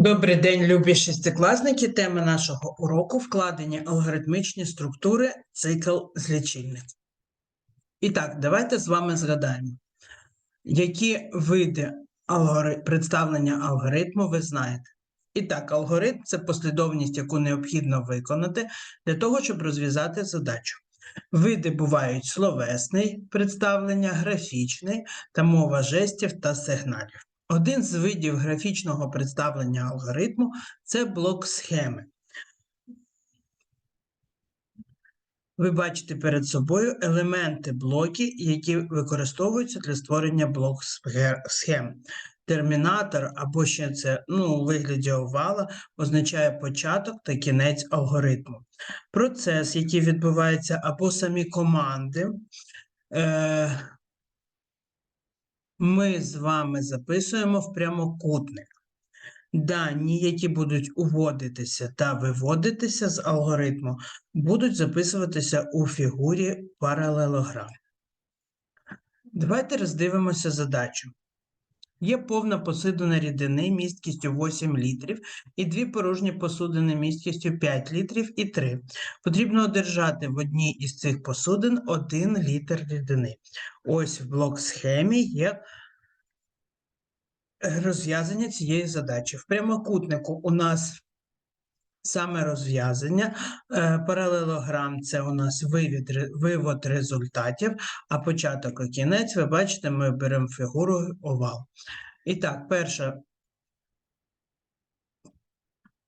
Добрий день, любі шестикласники. Тема нашого уроку вкладені алгоритмічні структури, цикл з лічильник. І так, давайте з вами згадаємо, які види алгори... представлення алгоритму ви знаєте. І так, алгоритм це послідовність, яку необхідно виконати для того, щоб розв'язати задачу. Види бувають словесний представлення, графічний та мова жестів та сигналів. Один з видів графічного представлення алгоритму це блок схеми. Ви бачите перед собою елементи блоки, які використовуються для створення блок схем. Термінатор або ще це ну, у вигляді овала означає початок та кінець алгоритму. Процес, який відбувається, або самі команди. Е, ми з вами записуємо в прямокутник. Дані, які будуть уводитися та виводитися з алгоритму, будуть записуватися у фігурі паралелограм. Давайте роздивимося задачу. Є повна посудина рідини місткістю 8 літрів і дві порожні посудини місткістю 5 літрів і 3. Потрібно одержати в одній із цих посудин 1 літр рідини. Ось в блок схемі є розв'язання цієї задачі. В прямокутнику у нас саме розв'язання, е, паралелограм це у нас вивід, вивод результатів, а початок і кінець, ви бачите, ми беремо фігуру овал. І так, перша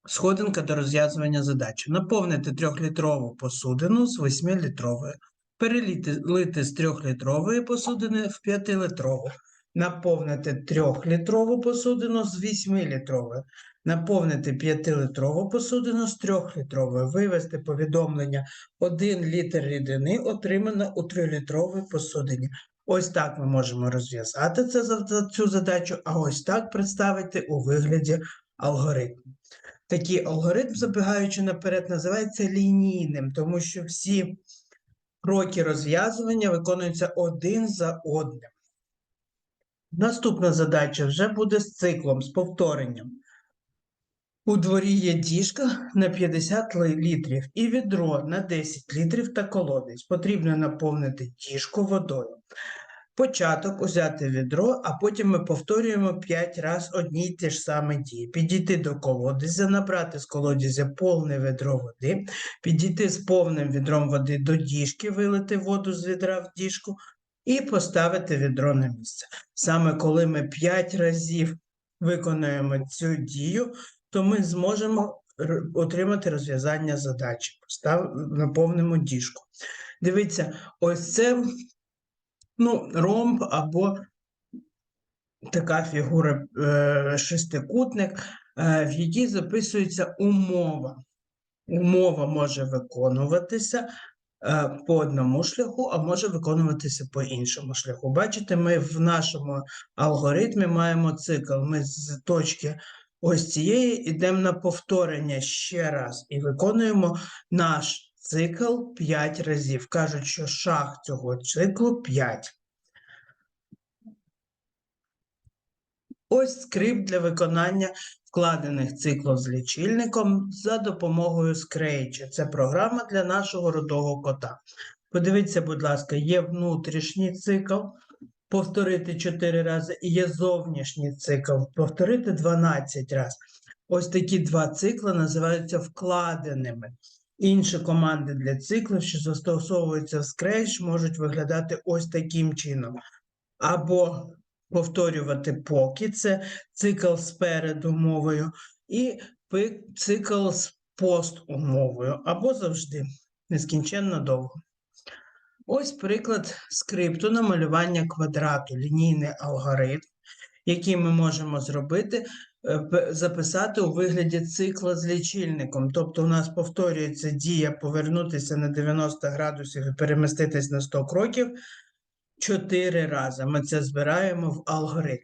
сходинка до розв'язування задачі. Наповнити 3-літрову посудину з 8-літровою. Перелити з 3-літрової посудини в 5-літрову. Наповнити 3-літрову посудину з 8-літрової. Наповнити 5-літрову посудину з 3-літрової. Вивести повідомлення 1 літр рідини отримано у 3-літровій посудині. Ось так ми можемо розв'язати це, цю задачу, а ось так представити у вигляді алгоритму. Такий алгоритм, забігаючи наперед, називається лінійним, тому що всі кроки розв'язування виконуються один за одним. Наступна задача вже буде з циклом, з повторенням. У дворі є діжка на 50 літрів і відро на 10 літрів та колодязь. Потрібно наповнити діжку водою. Початок узяти відро, а потім ми повторюємо 5 разів одні й ті ж самі дії. Підійти до колодязя, набрати з колодязя повне відро води, підійти з повним відром води до діжки, вилити воду з відра в діжку і поставити відро на місце. Саме коли ми 5 разів виконуємо цю дію, то ми зможемо отримати розв'язання задачі. Постав, наповнимо діжку. Дивіться, ось це ну, ромб або така фігура е, шестикутник, е, в якій записується умова. Умова може виконуватися е, по одному шляху, а може виконуватися по іншому шляху. Бачите, ми в нашому алгоритмі маємо цикл. Ми з точки ось цієї йдемо на повторення ще раз і виконуємо наш цикл 5 разів. Кажуть, що шаг цього циклу 5. Ось скрипт для виконання вкладених циклів з лічильником за допомогою Scratch. Це програма для нашого рудого кота. Подивіться, будь ласка, є внутрішній цикл, повторити 4 рази, і є зовнішній цикл, повторити 12 разів. Ось такі два цикли називаються вкладеними. Інші команди для циклів, що застосовуються в Scratch, можуть виглядати ось таким чином. Або повторювати поки, це цикл спереду мовою, і цикл з пост умовою, або завжди нескінченно довго. Ось приклад скрипту на малювання квадрату, лінійний алгоритм, який ми можемо зробити, е, записати у вигляді цикла з лічильником. Тобто у нас повторюється дія повернутися на 90 градусів і переміститись на 100 кроків чотири рази. Ми це збираємо в алгоритм.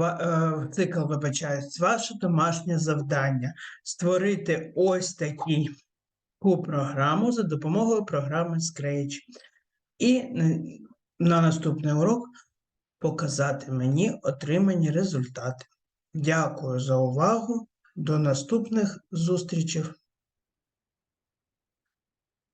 Е, Цикл вибачаюсь, ваше домашнє завдання створити ось таку програму за допомогою програми Scratch. І на- на наступний урок показати мені отримані результати. Дякую за увагу. До наступних зустрічей!